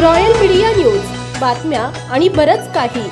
Royal media news. बातम्या आणि बरंच काही.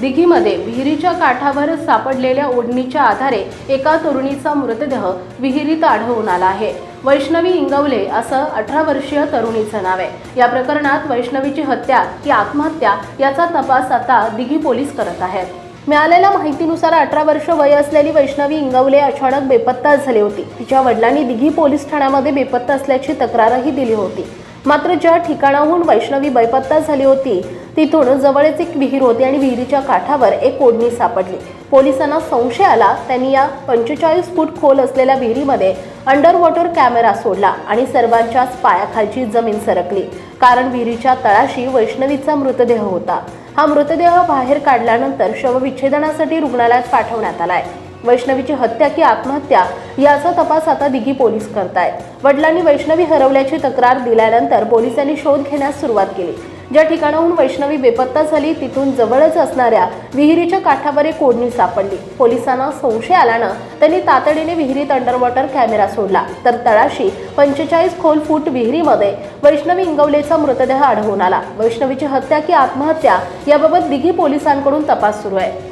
दिघीमध्ये विहिरीच्या काठावर सापडलेल्या ओढणीच्या आधारे एका तरुणीचा मृतदेह विहिरीत आढळून आला आहे. वैष्णवी इंगवले असं अठरा वर्षीय तरुणीचं नाव आहे. या प्रकरणात वैष्णवीची हत्या की आत्महत्या याचा तपास आता दिघी पोलीस करत आहेत. मिळालेल्या माहितीनुसार अठरा वर्ष वय असलेली वैष्णवी इंगवले अचानक बेपत्ता झाली होती. तिच्या वडिलांनी दिघी पोलीस ठाण्यामध्ये बेपत्ता असल्याची तक्रारही दिली होती. मात्र ज्या ठिकाणाहून वैष्णवी बेपत्ता झाली होती तिथून जवळच एक विहीर होती आणि विहिरीच्या काठावर एक ओढणी सापडली. पोलिसांना संशय आला त्यांनी या पंचेचाळीस फूट खोल असलेल्या विहिरीमध्ये अंडर वॉटर कॅमेरा सोडला आणि सर्वांच्याच पायाखालची जमीन सरकली कारण विहिरीच्या तळाशी वैष्णवीचा मृतदेह होता. हा मृतदेह बाहेर काढल्यानंतर शवविच्छेदनासाठी रुग्णालयात पाठवण्यात आलाय. वैष्णवीची हत्या की आत्महत्या याचा तपास आता दिघी पोलीस करतायत वडिलांनी वैष्णवी हरवल्याची तक्रार दिल्यानंतर पोलिसांनी शोध घेण्यास सुरुवात केली. ज्या ठिकाणाहून वैष्णवी बेपत्ता झाली तिथून जवळच असणाऱ्या विहिरीच्या काठावर एक कोडणी सापडली. पोलिसांना संशय आल्यानं त्यांनी तातडीने विहिरीत अंडरवॉटर कॅमेरा सोडला. तर तळाशी पंचेचाळीस खोल फूट विहिरीमध्ये वैष्णवी इंगवलेचा मृतदेह आढळून आला. वैष्णवीची हत्या की आत्महत्या याबाबत दिघी पोलिसांकडून तपास सुरू आहे.